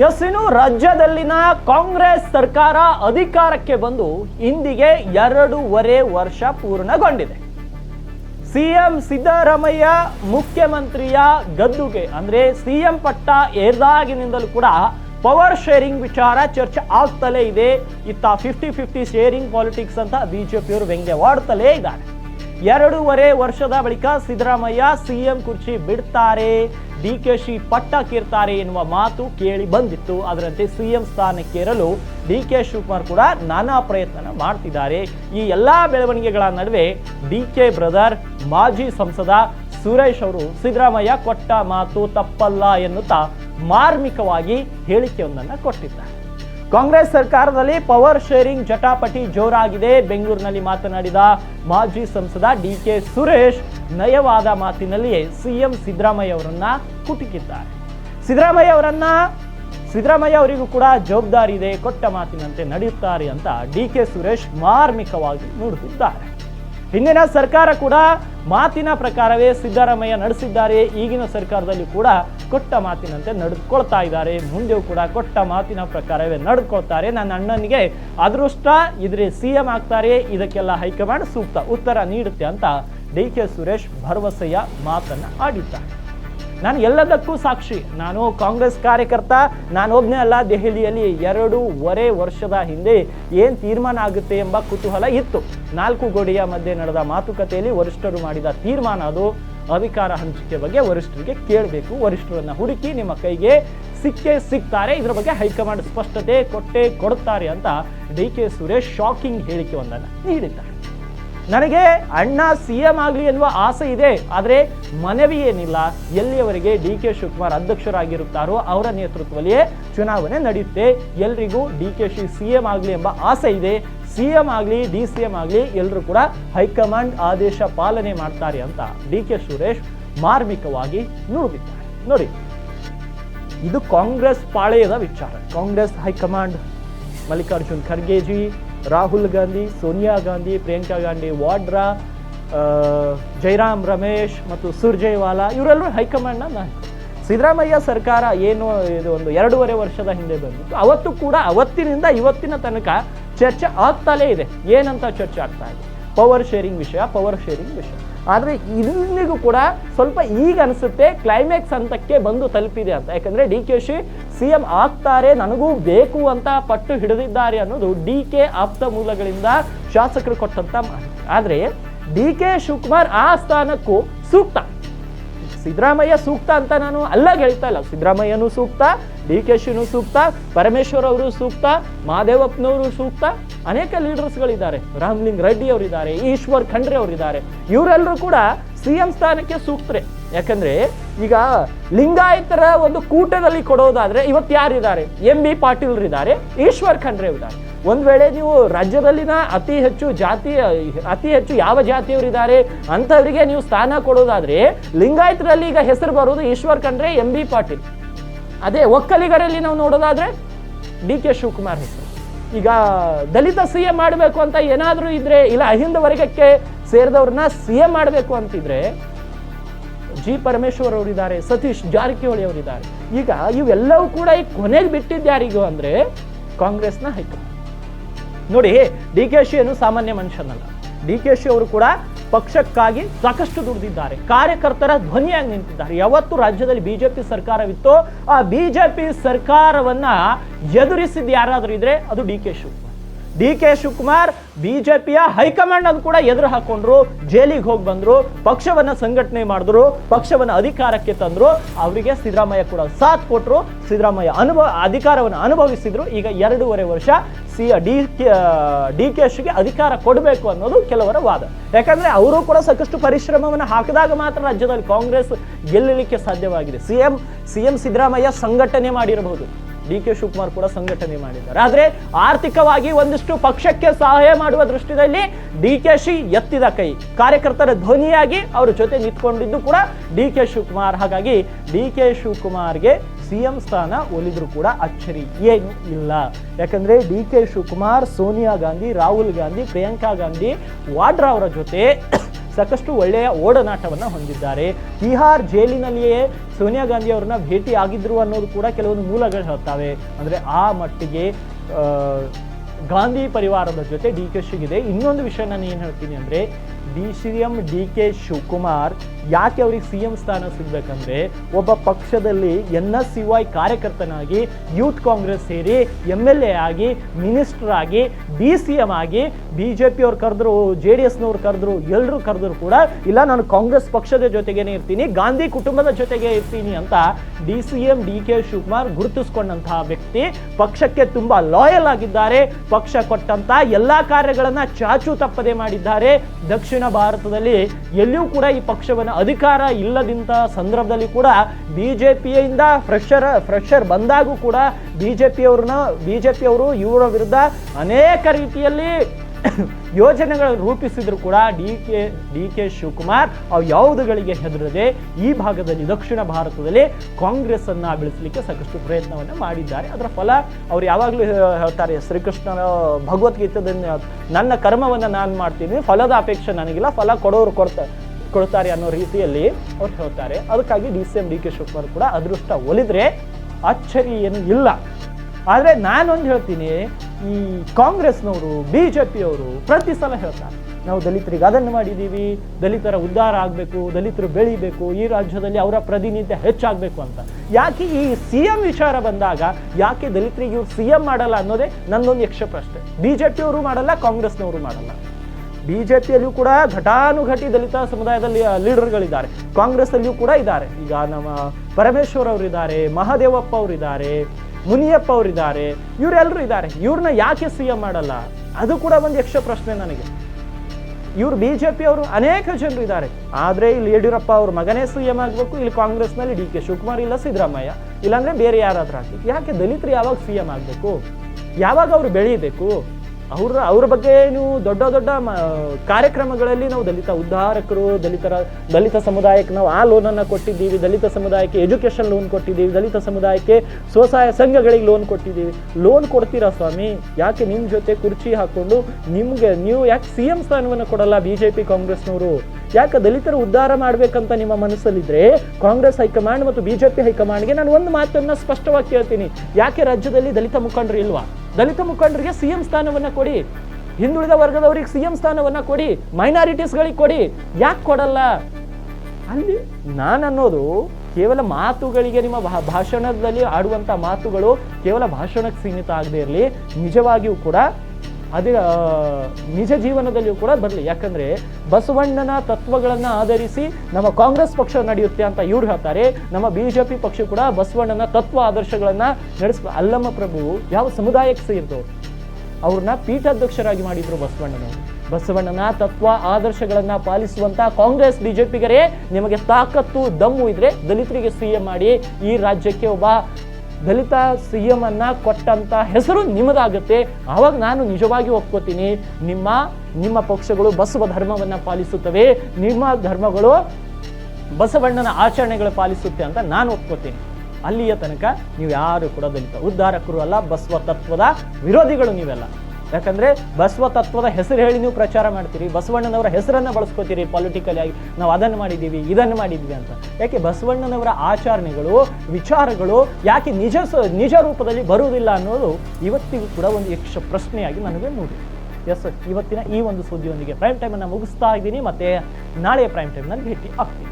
S ರಾಜ್ಯದಲ್ಲಿನ ಕಾಂಗ್ರೆಸ್ ಸರ್ಕಾರ ಅಧಿಕಾರಕ್ಕೆ ಬಂದು ಇಂದಿಗೆ ಎರಡೂವರೆ ವರ್ಷ ಪೂರ್ಣಗೊಂಡಿದೆ. ಸಿಎಂ ಸಿದ್ದರಾಮಯ್ಯ ಮುಖ್ಯಮಂತ್ರಿಯ ಗದ್ದುಗೆ, ಅಂದ್ರೆ ಸಿಎಂ ಪಟ್ಟ ಏರ್ದಾಗಿನಿಂದಲೂ ಕೂಡ ಪವರ್ ಶೇರಿಂಗ್ ವಿಚಾರ ಚರ್ಚೆ ಆಗ್ತಲೇ ಇದೆ. ಇತ್ತ ಫಿಫ್ಟಿ ಫಿಫ್ಟಿ ಶೇರಿಂಗ್ ಪಾಲಿಟಿಕ್ಸ್ ಅಂತ ಬಿಜೆಪಿಯವರು ವ್ಯಂಗ್ಯವಾಡ್ತಲೇ ಇದ್ದಾರೆ. ಎರಡೂವರೆ ವರ್ಷದ ಬಳಿಕ ಸಿದ್ದರಾಮಯ್ಯ ಸಿಎಂ ಕುರ್ಚಿ ಬಿಡ್ತಾರೆ. ಡಿ ಕೆ ಶಿ ಕೀರ್ತಾರೆ ಎನ್ನುವ ಮಾತು ಕೇಳಿ ಬಂದಿತ್ತು. ಅದರಂತೆ ಸಿಎಂ ಸ್ಥಾನಕ್ಕೇರಲು ಡಿ ಕೆ ಶಿವಕುಮಾರ್ ಕೂಡ ನಾನಾ ಪ್ರಯತ್ನ ಮಾಡ್ತಿದ್ದಾರೆ. ಈ ಎಲ್ಲ ಬೆಳವಣಿಗೆಗಳ ನಡುವೆ ಡಿ ಕೆ ಬ್ರದರ್, ಮಾಜಿ ಸಂಸದ ಸುರೇಶ್ ಅವರು ಸಿದ್ದರಾಮಯ್ಯ ಕೊಟ್ಟ ಮಾತು ತಪ್ಪಲ್ಲ ಎನ್ನುತ್ತಾ ಮಾರ್ಮಿಕವಾಗಿ ಹೇಳಿಕೆಯೊಂದನ್ನು ಕೊಟ್ಟಿದ್ದಾರೆ. ಕಾಂಗ್ರೆಸ್ ಸರ್ಕಾರದಲ್ಲಿ ಪವರ್ ಶೇರಿಂಗ್ ಜಟಾಪಟಿ ಜೋರಾಗಿದೆ. ಬೆಂಗಳೂರಿನಲ್ಲಿ ಮಾತನಾಡಿದ ಮಾಜಿ ಸಂಸದ ಡಿ ಕೆ ಸುರೇಶ್ ನಯವಾದ ಮಾತಿನಲ್ಲಿಯೇ ಸಿಎಂ ಸಿದ್ದರಾಮಯ್ಯ ಅವರನ್ನ ಕುಟುಕಿದ್ದಾರೆ ಸಿದ್ದರಾಮಯ್ಯ ಅವರನ್ನ ಸಿದ್ದರಾಮಯ್ಯ ಅವರಿಗೂ ಕೂಡ ಜವಾಬ್ದಾರಿ ಇದೆ, ಕೊಟ್ಟ ಮಾತಿನಂತೆ ನಡೆಯುತ್ತಾರೆ ಅಂತ ಡಿ ಕೆ ಸುರೇಶ್ ಮಾರ್ಮಿಕವಾಗಿ ನುಡಿದಿದ್ದಾರೆ. ಹಿಂದಿನ ಸರ್ಕಾರ ಕೂಡ ಮಾತಿನ ಪ್ರಕಾರವೇ ಸಿದ್ದರಾಮಯ್ಯ ನಡೆಸಿದ್ದಾರೆ, ಈಗಿನ ಸರ್ಕಾರದಲ್ಲಿ ಕೂಡ ಕೊಟ್ಟ ಮಾತಿನಂತೆ ನಡೆದುಕೊಳ್ತಾ ಇದ್ದಾರೆ, ಮುಂದೆಯೂ ಕೂಡ ಕೊಟ್ಟ ಮಾತಿನ ಪ್ರಕಾರವೇ ನಡೆದುಕೊಳ್ತಾರೆ. ನನ್ನ ಅಣ್ಣನಿಗೆ ಅದೃಷ್ಟ, ಇದ್ರೆ ಸಿ ಎಂ ಆಗ್ತಾರೆ, ಇದಕ್ಕೆಲ್ಲ ಹೈಕಮಾಂಡ್ ಸೂಕ್ತ ಉತ್ತರ ನೀಡುತ್ತೆ ಅಂತ ಡಿ ಕೆ ಸುರೇಶ್ ಭರವಸೆಯ ಮಾತನ್ನು ಆಡಿದ್ದಾರೆ. ನಾನು ಎಲ್ಲದಕ್ಕೂ ಸಾಕ್ಷಿ. ನಾನು ಕಾಂಗ್ರೆಸ್ ಕಾರ್ಯಕರ್ತ ನಾನೊಬ್ಬನೇ ಅಲ್ಲ, ದೆಹಲಿಯಲ್ಲಿ ಎರಡೂವರೆ ವರ್ಷದ ಹಿಂದೆ ಏನು ತೀರ್ಮಾನ ಆಗುತ್ತೆ ಎಂಬ ಕುತೂಹಲ ಇತ್ತು. ನಾಲ್ಕು ಗೋಡೆಯ ಮಧ್ಯೆ ನಡೆದ ಮಾತುಕತೆಯಲ್ಲಿ ವರಿಷ್ಠರು ಮಾಡಿದ ತೀರ್ಮಾನ ಅದು. ಅಧಿಕಾರ ಹಂಚಿಕೆ ಬಗ್ಗೆ ವರಿಷ್ಠರಿಗೆ ಕೇಳಬೇಕು. ವರಿಷ್ಠರನ್ನು ಹುಡುಕಿ ನಿಮ್ಮ ಕೈಗೆ ಸಿಕ್ಕೇ ಸಿಗ್ತಾರೆ. ಇದರ ಬಗ್ಗೆ ಹೈಕಮಾಂಡ್ ಸ್ಪಷ್ಟತೆ ಕೊಟ್ಟೆ ಕೊಡುತ್ತಾರೆ ಅಂತ ಡಿ ಕೆ ಸುರೇಶ್ ಶಾಕಿಂಗ್ ಹೇಳಿಕೆ ಒಂದನ್ನು ನೀಡಿದ್ದಾರೆ. ನನಗೆ ಅಣ್ಣ ಸಿ ಎಂ ಆಗಲಿ ಎನ್ನುವ ಆಸೆ ಇದೆ, ಆದರೆ ಮನವಿ ಏನಿಲ್ಲ. ಎಲ್ಲಿಯವರೆಗೆ ಡಿ ಕೆ ಶಿವಕುಮಾರ್ ಅಧ್ಯಕ್ಷರಾಗಿರುತ್ತಾರೋ ಅವರ ನೇತೃತ್ವದಲ್ಲಿಯೇ ಚುನಾವಣೆ ನಡೆಯುತ್ತೆ. ಎಲ್ರಿಗೂ D K she C M ಆಗಲಿ ಎಂಬ ಆಸೆ ಇದೆ. ಸಿ ಎಂ ಆಗಲಿ, ಡಿ ಸಿ ಎಂ ಆಗಲಿ ಎಲ್ಲರೂ ಕೂಡ ಹೈಕಮಾಂಡ್ ಆದೇಶ ಪಾಲನೆ ಮಾಡ್ತಾರೆ ಅಂತ ಡಿ ಕೆ ಸುರೇಶ್ ಮಾರ್ಮಿಕವಾಗಿ ನುಡಿದಿದ್ದಾರೆ. ನೋಡಿ, ಇದು ಕಾಂಗ್ರೆಸ್ ಪಾಳೆಯದ ವಿಚಾರ. Congress high command, Mallikarjun Khargeji Rahul Gandhi, Sonia Gandhi, Priyanka Gandhi, Vadra Jairam Ramesh ಮತ್ತು ಸುರ್ಜೇವಾಲಾ ಇವರೆಲ್ಲರೂ ಹೈಕಮಾಂಡ್ನ ನಾನು ಸಿದ್ದರಾಮಯ್ಯ ಸರ್ಕಾರ ಏನು ಇದು ಒಂದು ಎರಡೂವರೆ ವರ್ಷದ ಹಿಂದೆ ಬಂದಿತ್ತು. ಅವತ್ತು ಕೂಡ ಅವತ್ತಿನಿಂದ ಇವತ್ತಿನ ತನಕ ಚರ್ಚೆ ಆಗ್ತಲೇ ಇದೆ. ಏನಂತ ಚರ್ಚೆ ಆಗ್ತಾ ಇದೆ? ಪವರ್ ಶೇರಿಂಗ್ ವಿಷಯ ಪವರ್ ಶೇರಿಂಗ್ ವಿಷಯ. ಆದರೆ ಇಲ್ಲಿಗೂ ಕೂಡ ಸ್ವಲ್ಪ ಈಗ ಅನಿಸುತ್ತೆ ಕ್ಲೈಮ್ಯಾಕ್ಸ್ ಹಂತಕ್ಕೆ ಬಂದು ತಲುಪಿದೆ ಅಂತ. ಯಾಕಂದರೆ D K she C M ಆಗ್ತಾರೆ, ನನಗೂ ಬೇಕು ಅಂತ ಪಟ್ಟು ಹಿಡಿದಿದ್ದಾರೆ ಅನ್ನೋದು ಡಿ ಕೆ ಆಪ್ತ ಮೂಲಗಳಿಂದ ಶಾಸಕರು ಕೊಟ್ಟಂತ ಆದರೆ ಡಿ ಕೆ ಶಿವಕುಮಾರ್ ಆ ಸ್ಥಾನಕ್ಕೂ ಸೂಕ್ತ. ಸಿದ್ದರಾಮಯ್ಯ ಸೂಕ್ತ ಅಂತ ನಾನು ಅಲ್ಲ ಹೇಳ್ತಾ ಇಲ್ಲ. ಸಿದ್ದರಾಮಯ್ಯನೂ ಸೂಕ್ತ ಡಿ ಕೆ ಶಿನೂ ಸೂಕ್ತ, ಪರಮೇಶ್ವರ್ ಅವರು ಸೂಕ್ತ ಮಹಾದೇವಪ್ಪನವರು ಸೂಕ್ತ. ಅನೇಕ ಲೀಡರ್ಸ್ಗಳಿದ್ದಾರೆ ರಾಮ್ಲಿಂಗ್ ರೆಡ್ಡಿ ಅವರಿದ್ದಾರೆ, ಈಶ್ವರ್ ಖಂಡ್ರೆ ಅವರಿದ್ದಾರೆ. ಇವರೆಲ್ಲರೂ ಕೂಡ ಸಿ ಎಂ ಸ್ಥಾನಕ್ಕೆ ಸೂಕ್ತರೆ. ಯಾಕಂದ್ರೆ ಈಗ ಲಿಂಗಾಯತರ ಒಂದು ಕೂಟದಲ್ಲಿ ಕೊಡೋದಾದ್ರೆ ಇವತ್ತು ಯಾರಿದ್ದಾರೆ? ಎಂ ಬಿ ಪಾಟೀಲ್ರಿದ್ದಾರೆ, ಈಶ್ವರ್ ಖಂಡ್ರೆ ಇದ್ದಾರೆ. ಒಂದ್ ವೇಳೆ ನೀವು ರಾಜ್ಯದಲ್ಲಿನ ಅತಿ ಹೆಚ್ಚು ಜಾತಿ, ಅತಿ ಹೆಚ್ಚು ಯಾವ ಜಾತಿಯವರಿದ್ದಾರೆ ಅಂಥವರಿಗೆ ನೀವು ಸ್ಥಾನ ಕೊಡೋದಾದ್ರೆ ಲಿಂಗಾಯತರಲ್ಲಿ ಈಗ ಹೆಸರು ಬರೋದು ಈಶ್ವರ್ ಖಂಡ್ರೆ ಎಂ ಬಿ ಪಾಟೀಲ್. ಅದೇ ಒಕ್ಕಲಿಗರಲ್ಲಿ ನಾವು ನೋಡೋದಾದ್ರೆ ಡಿ ಕೆ ಶಿವಕುಮಾರ್ ಹೆಸರು. ಈಗ ದಲಿತ ಸಿ ಎಂ ಮಾಡಬೇಕು ಅಂತ ಏನಾದರೂ ಇದ್ರೆ, ಇಲ್ಲ ಅಹಿಂದ ವರ್ಗಕ್ಕೆ ಸೇರಿದವ್ರನ್ನ ಸಿ ಎಂ ಮಾಡಬೇಕು ಅಂತಿದ್ರೆ ಜಿ ಪರಮೇಶ್ವರ್ ಅವರಿದ್ದಾರೆ, ಸತೀಶ್ ಜಾರಕಿಹೊಳಿ ಅವರಿದ್ದಾರೆ. ಈಗ ಇವೆಲ್ಲವೂ ಕೂಡ ಈ ಕೊನೆಗೆ ಬಿಟ್ಟಿದ್ಯಾರಿಗೂ ಅಂದರೆ ಕಾಂಗ್ರೆಸ್ನ ಹೈಕಮಾಂಡ್. ನೋಡಿ, ಡಿ ಕೆ ಶಿ ಏನು ಸಾಮಾನ್ಯ ಮನುಷ್ಯನಲ್ಲ. ಡಿ ಕೆ ಶಿ ಅವರು ಕೂಡ ಪಕ್ಷಕ್ಕಾಗಿ ಸಾಕಷ್ಟು ದುಡಿದಿದ್ದಾರೆ. ಕಾರ್ಯಕರ್ತರ ಧ್ವನಿಯಾಗಿ ನಿಂತಿದ್ದಾರೆ. ಯಾವತ್ತು ರಾಜ್ಯದಲ್ಲಿ ಬಿಜೆಪಿ ಸರ್ಕಾರವಿತ್ತೋ ಆ ಬಿಜೆಪಿ ಸರ್ಕಾರವನ್ನ ಎದುರಿಸಿದ ಯಾರಾದ್ರೂ ಇದ್ರೆ ಅದು D K Shivakumar D K Shivakumar ಬಿಜೆಪಿಯ ಹೈಕಮಾಂಡ್ ಅನ್ನು ಕೂಡ ಎದುರು ಹಾಕೊಂಡ್ರು, ಜೈಲಿಗೆ ಹೋಗಿ ಬಂದ್ರು, ಪಕ್ಷವನ್ನ ಸಂಘಟನೆ ಮಾಡಿದ್ರು, ಪಕ್ಷವನ್ನ ಅಧಿಕಾರಕ್ಕೆ ತಂದ್ರು, ಅವರಿಗೆ ಸಿದ್ದರಾಮಯ್ಯ ಕೂಡ ಸಾಥ್ ಕೊಟ್ಟರು ಸಿದ್ದರಾಮಯ್ಯ ಅನುಭವ, ಅಧಿಕಾರವನ್ನು ಅನುಭವಿಸಿದ್ರು. ಈಗ ಎರಡೂವರೆ ವರ್ಷ C D, K D K ಶಿಗೆ ಅಧಿಕಾರ ಕೊಡಬೇಕು ಅನ್ನೋದು ಕೆಲವರ ವಾದ. ಯಾಕಂದ್ರೆ ಅವರು ಕೂಡ ಸಾಕಷ್ಟು ಪರಿಶ್ರಮವನ್ನು ಹಾಕಿದಾಗ ಮಾತ್ರ ರಾಜ್ಯದಲ್ಲಿ ಕಾಂಗ್ರೆಸ್ ಗೆಲ್ಲಲಿಕ್ಕೆ ಸಾಧ್ಯವಾಗಿದೆ. C M C M Siddaramaiah ಸಂಘಟನೆ ಮಾಡಿರಬಹುದು ಡಿ ಕೆ ಶಿವಕುಮಾರ್ ಕೂಡ ಸಂಘಟನೆ ಮಾಡಿದ್ದಾರೆ. ಆದರೆ ಆರ್ಥಿಕವಾಗಿ ಒಂದಿಷ್ಟು ಪಕ್ಷಕ್ಕೆ ಸಹಾಯ ಮಾಡುವ ದೃಷ್ಟಿಯಲ್ಲಿ ಡಿ ಕೆ ಶಿ ಎತ್ತಿದ ಕೈ. ಕಾರ್ಯಕರ್ತರ ಧ್ವನಿಯಾಗಿ ಅವರ ಜೊತೆ ನಿಂತ್ಕೊಂಡಿದ್ದು ಕೂಡ ಡಿ ಕೆ ಶಿವಕುಮಾರ್. ಹಾಗಾಗಿ ಡಿ ಕೆ ಶಿವಕುಮಾರ್ಗೆ ಸಿ ಎಂ ಸ್ಥಾನ ಒಲಿದ್ರು ಕೂಡ ಅಚ್ಚರಿ ಏನು ಇಲ್ಲ. ಯಾಕಂದ್ರೆ ಡಿ ಕೆ ಶಿವಕುಮಾರ್, ಸೋನಿಯಾ ಗಾಂಧಿ, ರಾಹುಲ್ ಗಾಂಧಿ, ಪ್ರಿಯಾಂಕಾ ಗಾಂಧಿ, ವಾಡ್ರಾ ಅವರ ಜೊತೆ ಸಾಕಷ್ಟು ಒಳ್ಳೆಯ ಓಡನಾಟವನ್ನು ಹೊಂದಿದ್ದಾರೆ. ತಿಹಾರ್ ಜೈಲಿನಲ್ಲಿಯೇ ಸೋನಿಯಾ ಗಾಂಧಿ ಅವರನ್ನ ಭೇಟಿ ಆಗಿದ್ರು ಅನ್ನೋದು ಕೂಡ ಕೆಲವೊಂದು ಮೂಲಗಳು ಹೇಳ್ತಾವೆ. ಅಂದರೆ ಆ ಮಟ್ಟಿಗೆ ಗಾಂಧಿ ಪರಿವಾರದ ಜೊತೆ ಡಿ ಕೆ ಶಿಗಿದೆ. ಇನ್ನೊಂದು ವಿಷಯ ನಾನು ಏನು ಹೇಳ್ತೀನಿ ಅಂದರೆ D C M D K Shivakumar ಯಾಕೆ ಅವ್ರಿಗೆ ಸಿ ಎಂ ಸ್ಥಾನ ಸಿಗ್ಬೇಕಂದ್ರೆ ಒಬ್ಬ ಪಕ್ಷದಲ್ಲಿ ಎನ್ ಎಸ್ ಸಿ ವೈ ಕಾರ್ಯಕರ್ತನಾಗಿ, ಯೂತ್ ಕಾಂಗ್ರೆಸ್ ಸೇರಿ ಎಂ ಎಲ್ ಎ ಆಗಿ, ಮಿನಿಸ್ಟರ್ ಆಗಿ, ಡಿ ಸಿ ಎಂ ಆಗಿ ಬಿ ಜೆ ಪಿ ಅವ್ರು ಕರೆದ್ರು, ಜೆ ಡಿ ಎಸ್ನವ್ರು ಕರೆದ್ರು ಎಲ್ಲರೂ ಕರೆದ್ರು ಕೂಡ ಇಲ್ಲ, ನಾನು ಕಾಂಗ್ರೆಸ್ ಪಕ್ಷದ ಜೊತೆಗೇನೆ ಇರ್ತೀನಿ, ಗಾಂಧಿ ಕುಟುಂಬದ ಜೊತೆಗೆ ಇರ್ತೀನಿ ಅಂತ D C M, D K Shivakumar ಗುರುತಿಸ್ಕೊಂಡಂತಹ ವ್ಯಕ್ತಿ ಪಕ್ಷಕ್ಕೆ ತುಂಬಾ ಲಾಯಲ್ ಆಗಿದ್ದಾರೆ, ಪಕ್ಷ ಕೊಟ್ಟಂತ ಎಲ್ಲಾ ಕಾರ್ಯಗಳನ್ನ ಚಾಚು ತಪ್ಪದೆ ಮಾಡಿದ್ದಾರೆ, ದಕ್ಷಿಣ ಭಾರತದಲ್ಲಿ ಎಲ್ಲಿಯೂ ಕೂಡ ಈ ಪಕ್ಷವನ್ನು ಅಧಿಕಾರ ಇಲ್ಲದಿಂತ ಸಂದರ್ಭದಲ್ಲಿ ಕೂಡ ಬಿಜೆಪಿಯಿಂದ ಫ್ರೆಶರ್ ಫ್ರೆಶರ್ ಬಂದಾಗೂ ಕೂಡ ಬಿಜೆಪಿಯವ್ರನ್ನ, ಬಿಜೆಪಿಯವರು ಇವರ ವಿರುದ್ಧ ಅನೇಕ ರೀತಿಯಲ್ಲಿ ಯೋಜನೆಗಳನ್ನು ರೂಪಿಸಿದ್ರು ಕೂಡ D K D K Shivakumar. ಅವು ಯಾವುದುಗಳಿಗೆ ಹೆದರದೆ ಈ ಭಾಗದಲ್ಲಿ ದಕ್ಷಿಣ ಭಾರತದಲ್ಲಿ ಕಾಂಗ್ರೆಸ್ ಅನ್ನ ಬೆಳೆಸಲಿಕ್ಕೆ ಸಾಕಷ್ಟು ಪ್ರಯತ್ನವನ್ನು ಮಾಡಿದ್ದಾರೆ. ಅದರ ಫಲ ಅವ್ರು ಯಾವಾಗಲೂ ಹೇಳ್ತಾರೆ, ಶ್ರೀಕೃಷ್ಣನ ಭಗವದ್ಗೀತೆಯನ್ನು ನನ್ನ ಕರ್ಮವನ್ನು ನಾನು ಮಾಡ್ತೀನಿ, ಫಲದ ಅಪೇಕ್ಷೆ ನನಗಿಲ್ಲ, ಫಲ ಕೊಡೋರು ಕೊಡ್ತಾರೆ ಕೊಡ್ತಾರೆ ಅನ್ನೋ ರೀತಿಯಲ್ಲಿ ಅವ್ರು ಹೇಳ್ತಾರೆ. ಅದಕ್ಕಾಗಿ D C M, D K Shivakumar ಕೂಡ ಅದೃಷ್ಟ ಒಲಿದ್ರೆ ಅಚ್ಚರಿ ಏನು ಇಲ್ಲ ಆದರೆ ನಾನೊಂದು ಹೇಳ್ತೀನಿ ಈ ಕಾಂಗ್ರೆಸ್ನವರು ಬಿ ಜೆ ಪಿಯವರು ಪ್ರತಿ ಸಲ ಹೇಳ್ತಾರೆ. ನಾವು ದಲಿತರಿಗೆ ಅದನ್ನು ಮಾಡಿದ್ದೀವಿ, ದಲಿತರ ಉದ್ಧಾರ ಆಗಬೇಕು, ದಲಿತರು ಬೆಳಿಬೇಕು, ಈ ರಾಜ್ಯದಲ್ಲಿ ಅವರ ಪ್ರತಿನಿಧ್ಯ ಹೆಚ್ಚಾಗಬೇಕು ಅಂತ. ಯಾಕೆ ಈ ಸಿ ಎಂ ವಿಚಾರ ಬಂದಾಗ, ಯಾಕೆ ದಲಿತರಿಗೆ ಇವ್ರು ಸಿ ಎಂ ಮಾಡಲ್ಲ ಅನ್ನೋದೇ ನನ್ನೊಂದು ಯಕ್ಷಪ್ರಶ್ನೆ. ಬಿ ಜೆ ಪಿಯವರು ಮಾಡಲ್ಲ, ಕಾಂಗ್ರೆಸ್ನವರು ಮಾಡಲ್ಲ. ಬಿ ಜೆ ಪಿಯಲ್ಲಿಯೂ ಕೂಡ ಘಟಾನುಘಟಿ ದಲಿತ ಸಮುದಾಯದಲ್ಲಿ ಲೀಡರ್ಗಳಿದ್ದಾರೆ. ಕಾಂಗ್ರೆಸ್ ಅಲ್ಲಿಯೂ ಕೂಡ ಇದ್ದಾರೆ. ಈಗ ನಮ್ಮ ಪರಮೇಶ್ವರ್ ಅವರಿದ್ದಾರೆ, ಮಹಾದೇವಪ್ಪ ಅವರಿದ್ದಾರೆ ಮುನಿಯಪ್ಪ ಅವರಿದ್ದಾರೆ ಇವರೆಲ್ಲರೂ ಇದ್ದಾರೆ. ಇವ್ರನ್ನ ಯಾಕೆ ಸಿ ಎಂ ಮಾಡಲ್ಲ? ಅದು ಕೂಡ ಒಂದು ಯಕ್ಷ ಪ್ರಶ್ನೆ ನನಗೆ. ಇವರು ಬಿಜೆಪಿ ಅವರು ಅನೇಕ ಜನರು ಇದ್ದಾರೆ. ಆದರೆ ಇಲ್ಲಿ ಯಡಿಯೂರಪ್ಪ ಅವ್ರ ಮಗನೇ ಸಿ ಎಂ ಆಗಬೇಕು, ಇಲ್ಲಿ ಕಾಂಗ್ರೆಸ್ನಲ್ಲಿ ಡಿ ಕೆ ಶಿವಕುಮಾರ್ ಇಲ್ಲ ಸಿದ್ದರಾಮಯ್ಯ, ಇಲ್ಲಾಂದರೆ ಬೇರೆ ಯಾರಾದ್ರೂ ಹಾಕಿ ಯಾಕೆ ದಲಿತರು ಯಾವಾಗ ಸಿ ಎಂ ಆಗಬೇಕು? ಯಾವಾಗ ಅವರು ಬೆಳೀಬೇಕು? ಅವ್ರ ಅವ್ರ ಬಗ್ಗೆ ನೀವು ದೊಡ್ಡ ದೊಡ್ಡ ಕಾರ್ಯಕ್ರಮಗಳಲ್ಲಿ ನಾವು ದಲಿತ ಉದ್ಧಾರಕರು, ದಲಿತರ, ದಲಿತ ಸಮುದಾಯಕ್ಕೆ ನಾವು ಆ ಲೋನನ್ನು ಕೊಟ್ಟಿದ್ದೀವಿ, ದಲಿತ ಸಮುದಾಯಕ್ಕೆ ಎಜುಕೇಷನ್ ಲೋನ್ ಕೊಟ್ಟಿದ್ದೀವಿ, ದಲಿತ ಸಮುದಾಯಕ್ಕೆ ಸ್ವಸಹಾಯ ಸಂಘಗಳಿಗೆ ಲೋನ್ ಕೊಟ್ಟಿದ್ದೀವಿ. ಲೋನ್ ಕೊಡ್ತೀರಾ ಸ್ವಾಮಿ? ಯಾಕೆ ನಿಮ್ಮ ಜೊತೆ ಕುರ್ಚಿ ಹಾಕೊಂಡು ನಿಮಗೆ, ನೀವು ಯಾಕೆ ಸಿ ಎಂ ಸ್ಥಾನವನ್ನು ಕೊಡಲ್ಲ ಬಿ ಜೆ ಪಿ ಕಾಂಗ್ರೆಸ್ನವರು? ಯಾಕೆ ದಲಿತರು ಉದ್ಧಾರ ಮಾಡಬೇಕಂತ ನಿಮ್ಮ ಮನಸ್ಸಲ್ಲಿದ್ದರೆ ಕಾಂಗ್ರೆಸ್ ಹೈಕಮಾಂಡ್ ಮತ್ತು ಬಿಜೆಪಿ ಹೈಕಮಾಂಡ್ಗೆ ನಾನು ಒಂದು ಮಾತನ್ನು ಸ್ಪಷ್ಟವಾಗಿ ಕೇಳ್ತೀನಿ. ಯಾಕೆ ರಾಜ್ಯದಲ್ಲಿ ದಲಿತ ಮುಖಂಡರು ಇಲ್ವಾ? ದಲಿತ ಮುಖಂಡರಿಗೆ ಸಿ ಎಂ ಸ್ಥಾನವನ್ನು ಕೊಡಿ. ಹಿಂದುಳಿದ ವರ್ಗದವರಿಗೆ ಸಿ ಎಂ ಸ್ಥಾನವನ್ನು ಕೊಡಿ. ಮೈನಾರಿಟೀಸ್ಗಳಿಗೆ ಕೊಡಿ. ಯಾಕೆ ಕೊಡಲ್ಲ? ಅಲ್ಲಿ ನಾನು ಅನ್ನೋದು ಕೇವಲ ಮಾತುಗಳಿಗೆ ನಿಮ್ಮ ಭಾಷಣದಲ್ಲಿ ಆಡುವಂಥ ಮಾತುಗಳು ಕೇವಲ ಭಾಷಣಕ್ಕೆ ಸೀಮಿತ ಆಗದೇ ಇರಲಿ. ನಿಜವಾಗಿಯೂ ಕೂಡ ಅದೇ ನಿಜ ಜೀವನದಲ್ಲಿಯೂ ಕೂಡ ಬರಲಿ. ಯಾಕಂದರೆ ಬಸವಣ್ಣನ ತತ್ವಗಳನ್ನು ಆಧರಿಸಿ ನಮ್ಮ ಕಾಂಗ್ರೆಸ್ ಪಕ್ಷ ನಡೆಯುತ್ತೆ ಅಂತ ಇವ್ರು ಹೇಳ್ತಾರೆ. ನಮ್ಮ ಪಿ ಪಕ್ಷ ಕೂಡ ಬಸವಣ್ಣನ ತತ್ವ ಆದರ್ಶಗಳನ್ನು ನಡೆಸ್ ಅಲ್ಲಮ್ಮ ಪ್ರಭು, ಯಾವ ಸಮುದಾಯಕ್ಕೆ ಸೇರಿದವರು ಅವ್ರನ್ನ ಪೀಠಾಧ್ಯಕ್ಷರಾಗಿ ಮಾಡಿದ್ರು ಬಸವಣ್ಣನ ಬಸವಣ್ಣನ ತತ್ವ ಆದರ್ಶಗಳನ್ನು ಪಾಲಿಸುವಂಥ ಕಾಂಗ್ರೆಸ್ ಬಿಜೆಪಿಗರೇ ನಿಮಗೆ ತಾಕತ್ತು, ದಮ್ಮು ಇದ್ರೆ ದಲಿತರಿಗೆ ಸಿ ಮಾಡಿ ಈ ರಾಜ್ಯಕ್ಕೆ ಒಬ್ಬ ದಲಿತ ಸಿ ಎಂ ಅನ್ನ ಕೊಟ್ಟಂತ ಹೆಸರು ನಿಮ್ಮದಾಗುತ್ತೆ. ಆವಾಗ ನಾನು ನಿಜವಾಗಿ ಒಪ್ಕೋತೀನಿ. ನಿಮ್ಮ ನಿಮ್ಮ ಪಕ್ಷಗಳು ಬಸವ ಧರ್ಮವನ್ನ ಪಾಲಿಸುತ್ತವೆ. ನಿಮ್ಮ ಧರ್ಮಗಳು ಬಸವಣ್ಣನ ಆಚರಣೆಗಳು ಪಾಲಿಸುತ್ತೆ ಅಂತ ನಾನು ಒಪ್ಕೋತೀನಿ. ಅಲ್ಲಿಯ ತನಕ ನೀವು ಯಾರು ಕೂಡ ದಲಿತ, ಉದ್ಧಾರಕರು ಅಲ್ಲ, ಬಸವ ತತ್ವದ ವಿರೋಧಿಗಳು ನೀವೆಲ್ಲ. ಯಾಕಂದ್ರೆ ಬಸವ ತತ್ವದ ಹೆಸರು ಹೇಳಿ ನೀವು ಪ್ರಚಾರ ಮಾಡ್ತೀರಿ, ಬಸವಣ್ಣನವರ ಹೆಸರನ್ನ ಬಳಸ್ಕೋತೀರಿ ಪೊಲಿಟಿಕಲಿ ಆಗಿ. ನಾವು ಅದನ್ನು ಮಾಡಿದ್ದೀವಿ, ಇದನ್ನು ಮಾಡಿದ್ದೀವಿ ಅಂತ. ಯಾಕೆ ಬಸವಣ್ಣನವರ ಆಚರಣೆಗಳು, ವಿಚಾರಗಳು ಯಾಕೆ ನಿಜ ನಿಜ ರೂಪದಲ್ಲಿ ಬರುವುದಿಲ್ಲ ಅನ್ನೋದು ಇವತ್ತಿಗೂ ಕೂಡ ಒಂದು ಯಕ್ಷ ಪ್ರಶ್ನೆಯಾಗಿ ನನಗೆ ಮೂಡಿ. ಎಸ್ ಇವತ್ತಿನ ಈ ಒಂದು ಸುದ್ದಿಯೊಂದಿಗೆ ಪ್ರೈಮ್ ಟೈಮನ್ನು ಮುಗಿಸ್ತಾ ಇದ್ದೀನಿ. ಮತ್ತೆ ನಾಳೆ ಪ್ರೈಮ್ ಟೈಮ್ನಲ್ಲಿ ಭೇಟಿ ಆಗ್ತೀನಿ.